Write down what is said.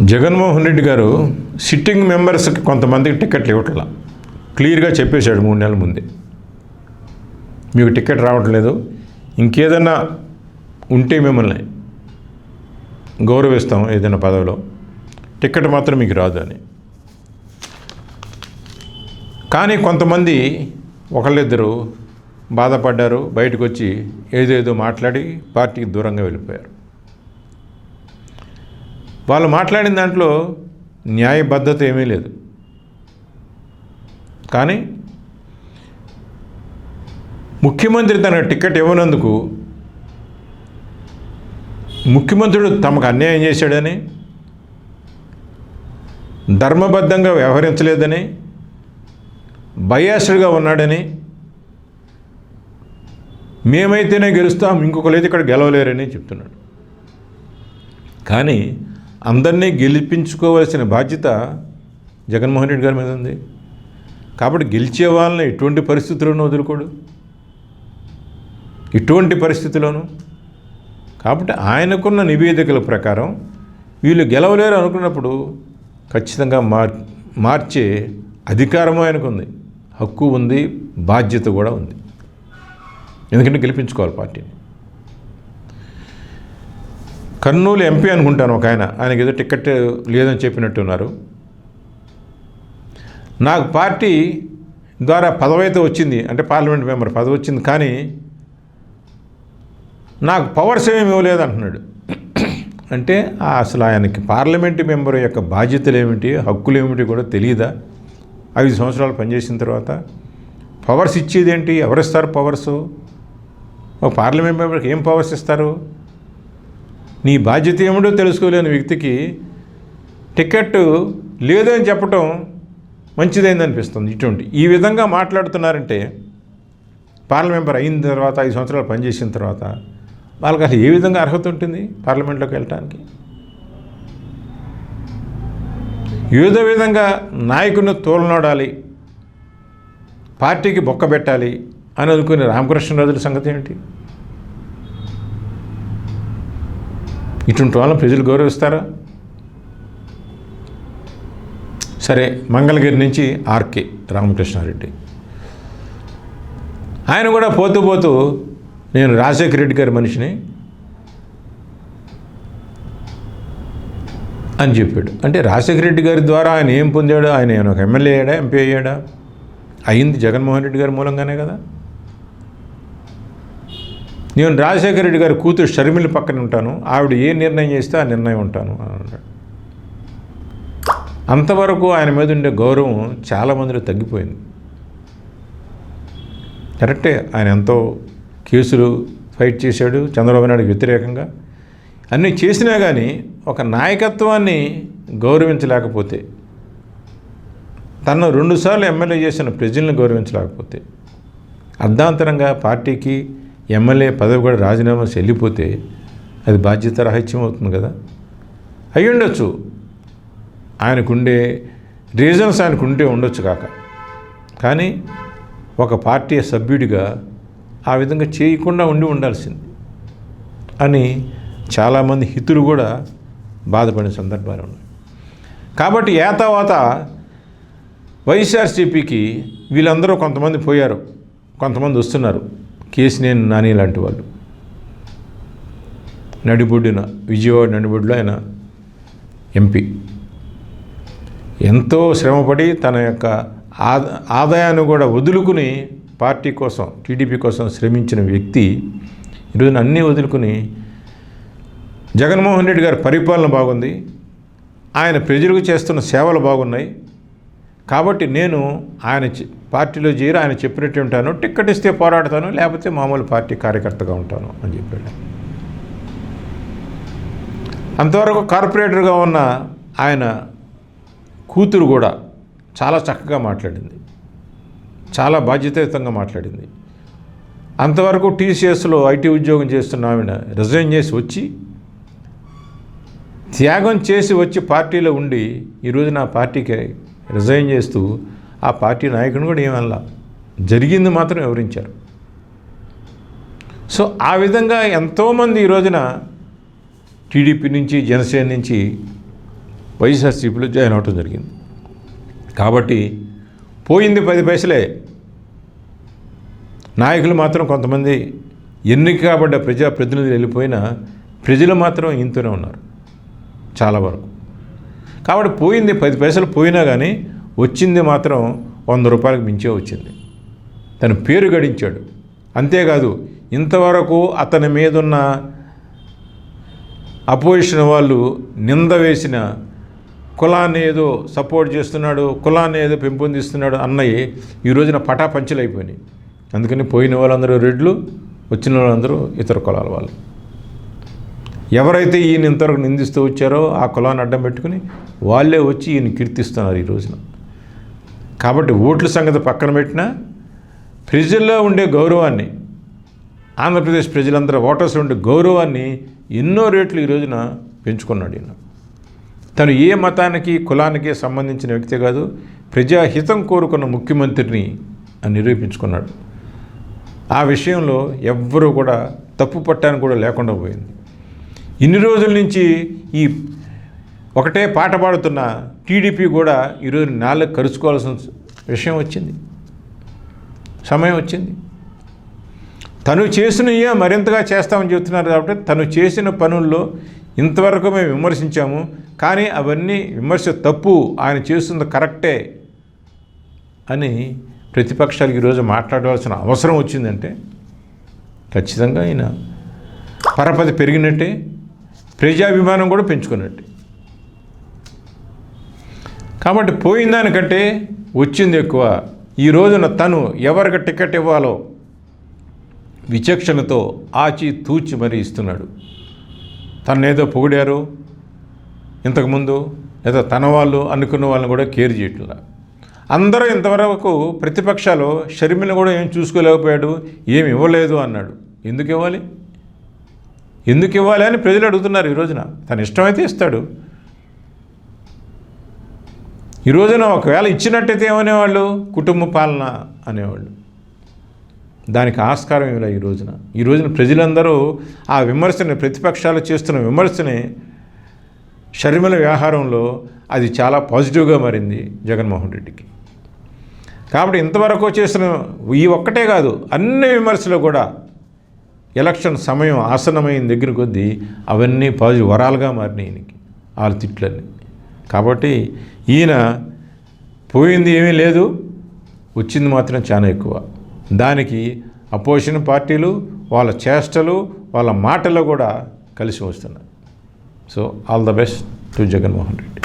జగన్మోహన్ రెడ్డి గారు సిట్టింగ్ మెంబర్స్కి కొంతమందికి టికెట్లు ఇవ్వట్లా. క్లియర్గా చెప్పేశాడు మూడు నెలల ముందే. మీకు టికెట్ రావట్లేదు ఇంకేదన్నా ఉంటే మిమ్మల్ని గౌరవిస్తాం ఏదైనా పదవిలో. టికెట్ మాత్రం మీకు రాదు అని. కానీ కొంతమంది ఒకళ్ళిద్దరు బాధపడ్డారు బయటకు వచ్చి ఏదేదో మాట్లాడి పార్టీకి దూరంగా వెళ్ళిపోయారు. వాళ్ళు మాట్లాడిన దాంట్లో న్యాయబద్ధత ఏమీ లేదు. కానీ ముఖ్యమంత్రి తన టికెట్ ఇవ్వనందుకు ముఖ్యమంత్రుడు తమకు అన్యాయం చేశాడని ధర్మబద్ధంగా వ్యవహరించలేదని బయాస్డ్గా ఉన్నాడని మేమైతేనే గెలుస్తాం ఇంకొకరైతే ఇక్కడ గెలవలేరని చెప్తున్నాడు. కానీ అందరినీ గెలిపించుకోవాల్సిన బాధ్యత జగన్మోహన్ రెడ్డి గారి మీద ఉంది. కాబట్టి గెలిచే వాళ్ళని ఎటువంటి పరిస్థితుల్లోనూ వదులుకోడు. ఇటువంటి పరిస్థితుల్లోనూ. కాబట్టి ఆయనకున్న నివేదికల ప్రకారం వీళ్ళు గెలవలేరు అనుకున్నప్పుడు ఖచ్చితంగా మార్ మార్చే అధికారము ఆయనకు ఉంది హక్కు ఉంది బాధ్యత కూడా ఉంది. ఎందుకంటే గెలిపించుకోవాలి పార్టీని. కర్నూలు ఎంపీ అనుకుంటాను ఒక ఆయన. ఆయనకి ఏదో టికెట్ లేదని చెప్పినట్టున్నారు. నాకు పార్టీ ద్వారా పదవి అయితే వచ్చింది. అంటే పార్లమెంట్ మెంబర్ పదవి వచ్చింది. కానీ నాకు పవర్స్ ఏమి ఇవ్వలేదు అంటున్నాడు. అంటే అసలు ఆయనకి పార్లమెంట్ మెంబర్ యొక్క బాధ్యతలు ఏమిటి హక్కులు ఏమిటి కూడా తెలియదా ఐదు సంవత్సరాలు పనిచేసిన తర్వాత పవర్స్ ఇచ్చేది ఏంటి ఎవరిస్తారు పవర్స్? ఒక పార్లమెంట్ మెంబర్కి ఏం పవర్స్ ఇస్తారు? నీ బాధ్యత ఏమిటో తెలుసుకోలేని వ్యక్తికి టికెట్ లేదని చెప్పటం మంచిదైంది అనిపిస్తుంది. ఇటువంటి ఈ విధంగా మాట్లాడుతున్నారంటే పార్లమెంట్ అయిన తర్వాత ఐదు సంవత్సరాలు పనిచేసిన తర్వాత వాళ్ళకి అసలు ఏ విధంగా అర్హత ఉంటుంది పార్లమెంట్లోకి వెళ్ళటానికి? ఏదో విధంగా నాయకుని తోలనోడాలి పార్టీకి బొక్క పెట్టాలి అని అనుకునే రామకృష్ణరాజుల సంగతి ఏంటి? ఇటువంటి వాళ్ళని ప్రజలు గౌరవిస్తారా? సరే మంగళగిరి నుంచి ఆర్కే రామకృష్ణారెడ్డి. ఆయన కూడా పోతూ పోతూ నేను రాజశేఖర రెడ్డి గారి మనిషిని అని చెప్పాడు. అంటే రాజశేఖర రెడ్డి గారి ద్వారా ఆయన ఏం పొందాడు? ఆయన ఒక ఎమ్మెల్యే అయ్యాడా? ఎంపీ అయ్యాడా? అయింది జగన్మోహన్ రెడ్డి గారి మూలంగానే కదా. నేను రాజశేఖర రెడ్డి గారి కూతురు షర్మిల పక్కన ఉంటాను. ఆవిడ ఏ నిర్ణయం చేస్తే ఆ నిర్ణయం ఉంటాను అన్నాడు అంతవరకు ఆయన మీద ఉండే గౌరవం చాలామందిలో తగ్గిపోయింది. కరెక్టే ఆయన ఎంతో కేసులు ఫైట్ చేశాడు చంద్రబాబు నాయుడుకి వ్యతిరేకంగా. అన్నీ చేసినా కానీ ఒక నాయకత్వాన్ని గౌరవించలేకపోతే తను రెండుసార్లు ఎమ్మెల్యే చేసిన ప్రజలను గౌరవించలేకపోతే అర్ధాంతరంగా పార్టీకి ఎమ్మెల్యే పదవి కూడా రాజీనామా చెల్లిపోతే వెళ్ళిపోతే అది బాధ్యత రాహిత్యం అవుతుంది కదా. అయ్యి ఉండొచ్చు. ఆయనకుండే రీజన్స్ ఆయనకు ఉంటే ఉండొచ్చు కాక. కానీ ఒక పార్టీ సభ్యుడిగా ఆ విధంగా చేయకుండా ఉండి ఉండాల్సింది అని చాలామంది హితులు కూడా బాధపడిన సందర్భాలు ఉన్నాయి. కాబట్టి ఏతావాత వైఎస్ఆర్సీపీకి వీళ్ళందరూ కొంతమంది పోయారు. కొంతమంది వస్తున్నారు. కేసినేని నాని లాంటి వాళ్ళు. నడిబొడ్డున విజయవాడ నడిబొడ్డులో ఆయన ఎంపీ. ఎంతో శ్రమపడి తన యొక్క ఆదా ఆదాయాన్ని కూడా వదులుకుని పార్టీ కోసం టీడీపీ కోసం శ్రమించిన వ్యక్తి ఈరోజున అన్నీ వదులుకుని జగన్మోహన్ రెడ్డి గారి పరిపాలన బాగుంది. ఆయన ప్రజలకు చేస్తున్న సేవలు బాగున్నాయి. కాబట్టి నేను ఆయన పార్టీలో చేరి ఆయన చెప్పినట్టు ఉంటాను టిక్కెట్ ఇస్తే పోరాడతాను లేకపోతే మామూలు పార్టీ కార్యకర్తగా ఉంటాను అని చెప్పాడు. అంతవరకు కార్పొరేటర్గా ఉన్న ఆయన కూతురు కూడా చాలా చక్కగా మాట్లాడింది. చాలా బాధ్యతాయుతంగా మాట్లాడింది. అంతవరకు టీసీఎస్లో ఐటీ ఉద్యోగం చేస్తున్న ఆమెను రిజైన్ చేసి వచ్చి త్యాగం చేసి వచ్చి పార్టీలో ఉండి ఈరోజు నా పార్టీకి రిజైన్ చేస్తూ ఆ పార్టీ నాయకుని కూడా ఏమల్లా జరిగింది మాత్రం వివరించారు సో ఆ విధంగా ఎంతోమంది ఈ రోజున టీడీపీ నుంచి జనసేన నుంచి వైఎస్ఆర్సీపీలో జాయిన్ అవటం జరిగింది. కాబట్టి పోయింది పది పైసలే. నాయకులు మాత్రం కొంతమంది ఎన్నిక కాబడ్డ ప్రజాప్రతినిధులు వెళ్ళిపోయినా ప్రజలు మాత్రం ఇంతనే ఉన్నారు. చాలా వరకు. కాబట్టి పోయింది పది పైసలు పోయినా కానీ వచ్చింది మాత్రం వంద రూపాయలకు మించే వచ్చింది. తన పేరు గడించాడు. అంతేకాదు ఇంతవరకు అతని మీదున్న అపోజిషన్ వాళ్ళు నింద వేసిన కులాన్ని ఏదో సపోర్ట్ చేస్తున్నాడు కులాన్ని ఏదో పెంపొందిస్తున్నాడు అన్నయ్యి ఈ రోజున పటాపంచలు అయిపోయినాయి. అందుకని పోయిన వాళ్ళందరూ రెడ్లు వచ్చిన వాళ్ళందరూ ఇతర కులాల వాళ్ళు. ఎవరైతే ఈయన ఇంతవరకు నిందిస్తూ వచ్చారో ఆ కులాన్ని అడ్డం పెట్టుకుని వాళ్ళే వచ్చి ఈయన కీర్తిస్తున్నారు ఈ రోజున. కాబట్టి ఓట్ల సంగతి పక్కన పెట్టినా ప్రజల్లో ఉండే గౌరవాన్ని ఆంధ్రప్రదేశ్ ప్రజలందరూ ఓటర్స్లో ఉండే గౌరవాన్ని ఎన్నో రేట్లు ఈ రోజున పెంచుకున్నాడు ఈయన. తను ఏ మతానికి కులానికి సంబంధించిన వ్యక్తి కాదు ప్రజాహితం కోరుకున్న ముఖ్యమంత్రిని అని నిరూపించుకున్నాడు. ఆ విషయంలో ఎవ్వరూ కూడా తప్పు పట్టానికి కూడా లేకుండా పోయింది. ఇన్ని రోజుల నుంచి ఈ ఒకటే పాట పాడుతున్న టీడీపీ కూడా ఈరోజు నాలుగు కరుచుకోవాల్సిన విషయం వచ్చింది. సమయం వచ్చింది. తను చేసినయే మరింతగా చేస్తామని చెప్తున్నారు కాబట్టి తను చేసిన పనుల్లో ఇంతవరకు మేము విమర్శించాము. కానీ అవన్నీ విమర్శ తప్పు ఆయన చేస్తుంది కరెక్టే అని ప్రతిపక్షాలకు ఈరోజు మాట్లాడవలసిన అవసరం వచ్చిందంటే ఖచ్చితంగా ఆయన పరపతి పెరిగినట్టే ప్రజాభిమానం కూడా పెంచుకున్నట్టే. కాబట్టి పోయిన దానికంటే వచ్చింది ఎక్కువ. ఈ రోజున తను ఎవరికి టికెట్ ఇవ్వాలో విచక్షణతో ఆచి తూచి మరీ ఇస్తున్నాడు. తన్నేదో పొగిడారు ఇంతకుముందు లేదా తన వాళ్ళు అనుకున్న వాళ్ళని కూడా కేర్ చేయట్లా. అందరూ ఇంతవరకు ప్రతిపక్షాలు షర్మిలను కూడా ఏం చూసుకోలేకపోయాడు ఏమి ఇవ్వలేదు అన్నాడు. ఎందుకు ఇవ్వాలి? ఎందుకు ఇవ్వాలి అని ప్రజలు అడుగుతున్నారు ఈ రోజున. తను ఇష్టమైతే ఇస్తాడు. ఈ రోజున ఒకవేళ ఇచ్చినట్టయితే ఏమనేవాళ్ళు? కుటుంబ పాలన అనేవాళ్ళు. దానికి ఆస్కారం ఏమిలా ఈ రోజున. ఈ రోజున ప్రజలందరూ ఆ విమర్శని ప్రతిపక్షాలు చేస్తున్న విమర్శని షర్మిల వ్యవహారంలో అది చాలా పాజిటివ్గా మారింది జగన్మోహన్ రెడ్డికి. కాబట్టి ఇంతవరకు చేసిన ఈ ఒక్కటే కాదు అన్ని విమర్శలు కూడా ఎలక్షన్ సమయం ఆసన్నమైన దగ్గర కొద్దీ అవన్నీ పాజిటివ్ వరాలుగా మారినాయి ఈయనకి వాళ్ళ తిట్లన్నీ. కాబట్టి ఈయన పోయింది ఏమీ లేదు వచ్చింది మాత్రం చాలా ఎక్కువ. దానికి అపోజిషన్ పార్టీలు వాళ్ళ చేష్టలు వాళ్ళ మాటలు కూడా కలిసి వస్తున్నాయి. So all the best to Jaganmohan Reddy.